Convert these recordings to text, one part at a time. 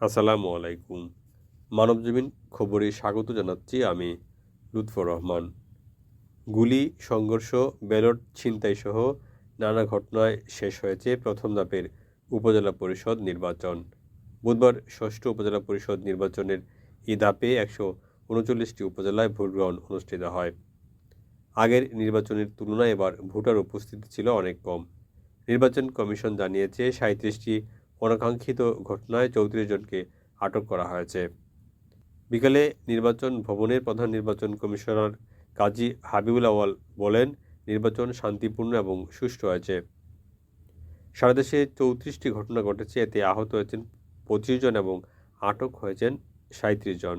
আসসালামু আলাইকুম। মানবজমিন খবরে স্বাগত জানাচ্ছি আমি লুৎফর রহমান। গুলি, সংঘর্ষ, ব্যালট ছিনতাই সহ নানা ঘটনায় শেষ হয়েছে প্রথম ধাপের উপজেলা পরিষদ নির্বাচন। বুধবার ষষ্ঠ উপজেলা পরিষদ নির্বাচনের এই ধাপে একশো উনচল্লিশটি উপজেলায় ভোট গ্রহণ অনুষ্ঠিত হয়। আগের নির্বাচনের তুলনায় এবার ভোটার উপস্থিতি ছিল অনেক কম। নির্বাচন কমিশন জানিয়েছে সাঁত্রিশটি অনাকাঙ্ক্ষিত ঘটনায় চৌত্রিশ জনকে আটক করা হয়েছে। বিকালে নির্বাচন ভবনের প্রধান নির্বাচন কমিশনার কাজী হাবিবুল আওয়াল বলেন, নির্বাচন শান্তিপূর্ণ এবং সুষ্ঠু হয়েছে। সারা দেশে চৌত্রিশটি ঘটনা ঘটেছে, এতে আহত হয়েছেন পঁচিশ জন এবং আটক হয়েছেন সাঁত্রিশ জন।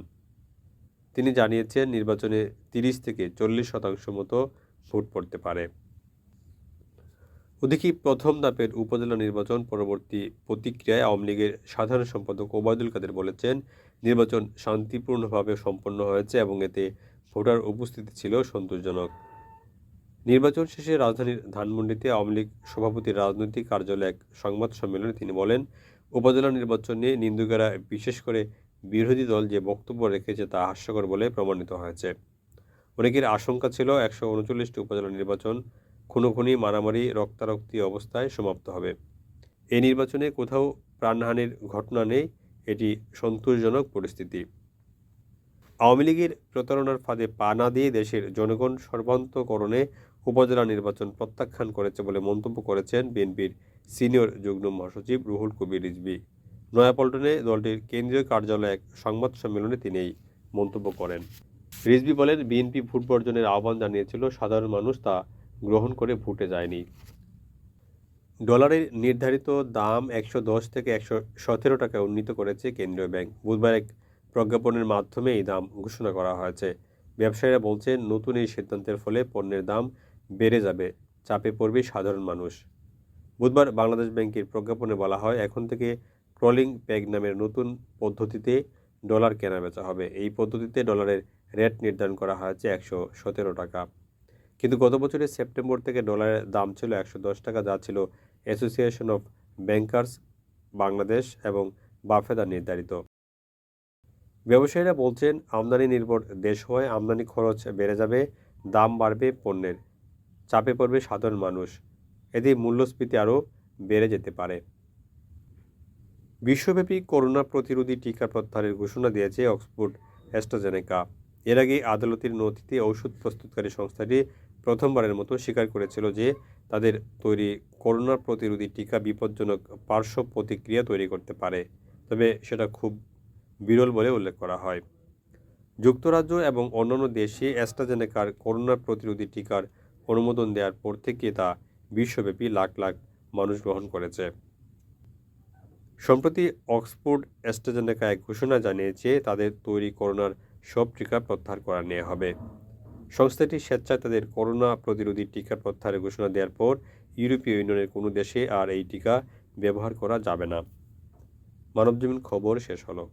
তিনি জানিয়েছেন, নির্বাচনে তিরিশ থেকে চল্লিশ শতাংশ মতো ভোট পড়তে পারে। ওদিকে প্রথম ধাপের উপজেলা নির্বাচন পরবর্তী প্রতিক্রিয়ায় আওয়ামী লীগের সাধারণ সম্পাদক ওবায়দুল কাদের বলেছেন, নির্বাচন শান্তিপূর্ণভাবে সম্পন্ন হয়েছে এবং এতে ভোটার উপস্থিতি ছিল সন্তোষজনক। নির্বাচন শেষে রাজধানীর ধানমন্ডিতে আওয়ামী লীগ সভাপতির রাজনৈতিক কার্যালয়ে এক সংবাদ সম্মেলনে তিনি বলেন, উপজেলা নির্বাচন নিয়ে নিন্দুকেরা বিশেষ করে বিরোধী দল যে বক্তব্য রেখেছে তা হাস্যকর বলে প্রমাণিত হয়েছে। অনেকের আশঙ্কা ছিল একশো উনচল্লিশটি উপজেলা নির্বাচন খুনোখুনি, মারামারি, রক্তারক্তি অবস্থায় সমাপ্ত হবে। এই নির্বাচনে কোথাও প্রাণহানির ঘটনা নেই, এটি সন্তোষজনক পরিস্থিতি। আওয়ামী লীগের প্রতারণার ফাঁদে পা না দিয়ে দেশের জনগণ সর্বান্তকরণে উপজেলা নির্বাচন প্রত্যাখ্যান করেছে বলে মন্তব্য করেছেন বিএনপির সিনিয়র যুগ্ম মহাসচিব রুহুল কবির রিজভী। নয়াপল্টনে দলটির কেন্দ্রীয় কার্যালয়ে এক সংবাদ সম্মেলনে তিনি এই মন্তব্য করেন। রিজভী বলেন, বিএনপি ভোট বর্জনের আহ্বান জানিয়েছিল সাধারণ মানুষ, তা গ্রহণ করে ভোটে যায়নি। ডলারের নির্ধারিত দাম একশো দশ থেকে একশো সতেরো টাকা উন্নীত করেছে কেন্দ্রীয় ব্যাংক। বুধবার এক প্রজ্ঞাপনের মাধ্যমে এই দাম ঘোষণা করা হয়েছে। ব্যবসায়ীরা বলছেন, নতুন এই সিদ্ধান্তের ফলে পণ্যের দাম বেড়ে যাবে, চাপে পড়বে সাধারণ মানুষ। বুধবার বাংলাদেশ ব্যাংকের প্রজ্ঞাপনে বলা হয়, এখন থেকে ক্রলিং প্যাগ নামের নতুন পদ্ধতিতে ডলার কেনা বেচা হবে। এই পদ্ধতিতে ডলারের রেট নির্ধারণ করা হয়েছে একশো সতেরো টাকা। কিন্তু গত বছরের সেপ্টেম্বর থেকে ডলারের দাম ছিল একশো দশ টাকা, যা ছিল অ্যাসোসিয়েশন অফ ব্যাংকার্স বাংলাদেশ এবং বাফেদা নির্ধারিত। ব্যবসায়ীরা বলছেন, আমদানি নির্ভর দেশ হওয়ায় আমদানি খরচ বেড়ে যাবে, দাম বাড়বে পণ্যের চাপে পড়বে সাধারণ মানুষ। এতে মূল্যস্ফীতি আরও বেড়ে যেতে পারে। বিশ্বব্যাপী করোনা প্রতিরোধী টিকা প্রত্যাহারের ঘোষণা দিয়েছে অক্সফোর্ড, অ্যাস্ট্রাজেনেকা। এর আগে আদালতের নথিতে ঔষধ প্রস্তুতকারী সংস্থাটি প্রথমবারের মতো স্বীকার করেছিল যে তাদের তৈরি করোনা প্রতিরোধী টিকা বিপজ্জনক পার্শ্ব প্রতিক্রিয়া তৈরি করতে পারে। তবে সেটা খুব বিরল বলে উল্লেখ করা হয়। যুক্তরাজ্য এবং অন্যান্য দেশে অ্যাস্ট্রাজেনেকার করোনা প্রতিরোধী টিকার অনুমোদন দেওয়ার পর থেকে তা বিশ্বব্যাপী লাখ লাখ মানুষ গ্রহণ করেছে। সম্প্রতি অক্সফোর্ড অ্যাস্ট্রাজেনেকা এক ঘোষণা জানিয়েছে তাদের তৈরি করোনার সব টিকা প্রত্যাহার করা নেওয়া হবে। সংস্থাটি স্বেচ্ছায় তাদের করোনা প্রতিরোধী টিকা প্রত্যাহারের ঘোষণা দেওয়ার পর ইউরোপীয় ইউনিয়নের কোনো দেশে আর এই টিকা ব্যবহার করা যাবে না। মানবজীবন খবর শেষ হলো।